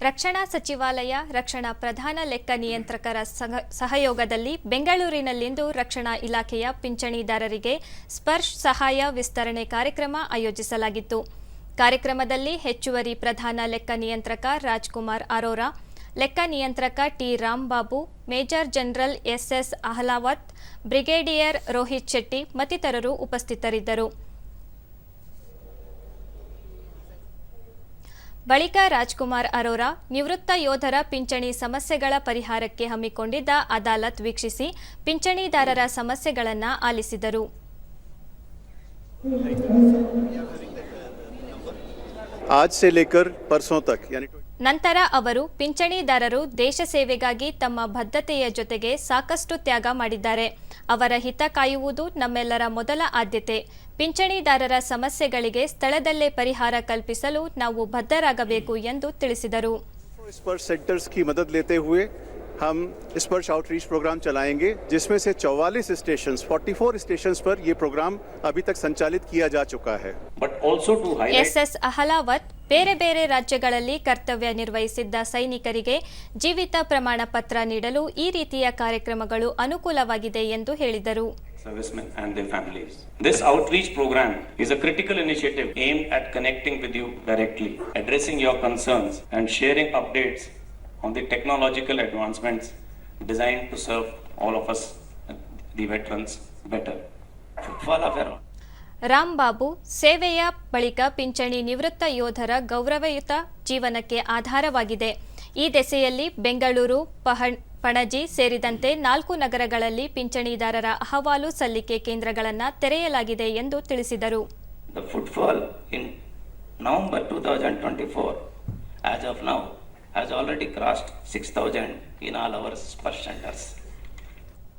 ರಕ್ಷಣಾ ಸಚಿವಾಲಯ ರಕ್ಷಣಾ ಪ್ರಧಾನ ಲೆಕ್ಕ ನಿಯಂತ್ರಕರ ಸಹ- ಸಹಯೋಗದಲ್ಲಿ ಬೆಂಗಳೂರಿನಲ್ಲಿಂದು ರಕ್ಷಣಾ ಇಲಾಖೆಯ ಪಿಂಚಣಿದಾರರಿಗೆ ಸ್ಪರ್ಶ್ ಸಹಾಯ ವಿಸ್ತರಣೆ ಕಾರ್ಯಕ್ರಮ ಆಯೋಜಿಸಲಾಗಿತ್ತು. ಕಾರ್ಯಕ್ರಮದಲ್ಲಿ ಹೆಚ್ಚುವರಿ ಪ್ರಧಾನ ಲೆಕ್ಕ ನಿಯಂತ್ರಕ ರಾಜ್ಕುಮಾರ್ ಅರೋರಾ, ಲೆಕ್ಕ ನಿಯಂತ್ರಕ T Rambabu major general S S Ahlawat, brigadier Rohit Shetty ಮತ್ತಿತರರು ಉಪಸ್ಥಿತರಿದ್ದರು. ಬಳಿಕ ರಾಜ್ಕುಮಾರ್ ಅರೋರಾ ನಿವೃತ್ತ ಯೋಧರ ಪಿಂಚಣಿ ಸಮಸ್ಯೆಗಳ ಪರಿಹಾರಕ್ಕೆ ಹಮ್ಮಿಕೊಂಡಿದ್ದ ಅದಾಲತ್ ವೀಕ್ಷಿಸಿ ಪಿಂಚಣಿದಾರರ ಸಮಸ್ಯೆಗಳನ್ನು ಆಲಿಸಿದರು. आज से लेकर परसों तक यानी ನಂತರ ಅವರು ಪಿಂಚಣಿದಾರರು ದೇಶ ಸೇವೆಗಾಗಿ ತಮ್ಮ ಬದ್ಧತೆಯ ಜೊತೆಗೆ ಸಾಕಷ್ಟು ತ್ಯಾಗ ಮಾಡಿದ್ದಾರೆ ಅವರ ಹಿತ ಕಾಯುವುದು ನಮ್ಮೆಲ್ಲರ ಮೊದಲ ಆದ್ಯತೆ ಪಿಂಚಣಿದಾರರ ಸಮಸ್ಯೆಗಳಿಗೆ ಸ್ಥಳದಲ್ಲೇ ಪರಿಹಾರ ಕಲ್ಪಿಸಲು ನಾವು ಬದ್ಧರಾಗಬೇಕು ಎಂದು ತಿಳಿಸಿದರು स्पर्श सेंटर्स की मदद लेते हुए हम स्पर्श आउटरीच प्रोग्राम चलाएंगे जिसमें से 44 स्टेशन 44 स्टेशन पर ये प्रोग्राम अभी तक संचालित किया जा चुका है but also to highlight SS Ahlawat ಬೇರೆ ಬೇರೆ ರಾಜ್ಯಗಳಲ್ಲಿ ಕರ್ತವ್ಯ ನಿರ್ವಹಿಸಿದ್ದ ಸೈನಿಕರಿಗೆ ಜೀವಿತ ಪ್ರಮಾಣ ಪತ್ರ ನೀಡಲು ಈ ರೀತಿಯ ಕಾರ್ಯಕ್ರಮಗಳು ಅನುಕೂಲವಾಗಿದೆ ಎಂದು ಹೇಳಿದರು servicemen and their families. This outreach program is a critical initiative aimed at connecting with you directly, addressing your concerns and sharing updates on the technological advancements designed to serve all of us, the veterans, better. Ram ಸೇವೆಯ ಬಳಿಕ ಪಿಂಚಣಿ ನಿವೃತ್ತ ಯೋಧರ ಗೌರವಯುತ ಜೀವನಕ್ಕೆ ಆಧಾರವಾಗಿದೆ. ಈ ದೆಸೆಯಲ್ಲಿ ಬೆಂಗಳೂರು ಪಣಜಿ ಸೇರಿದಂತೆ ನಾಲ್ಕು ನಗರಗಳಲ್ಲಿ ಪಿಂಚಣಿದಾರರ ಅಹವಾಲು ಸಲ್ಲಿಕೆ ಕೇಂದ್ರಗಳನ್ನು ತೆರೆಯಲಾಗಿದೆ ಎಂದು ತಿಳಿಸಿದರು. Has already crossed 6,000 in all our centers.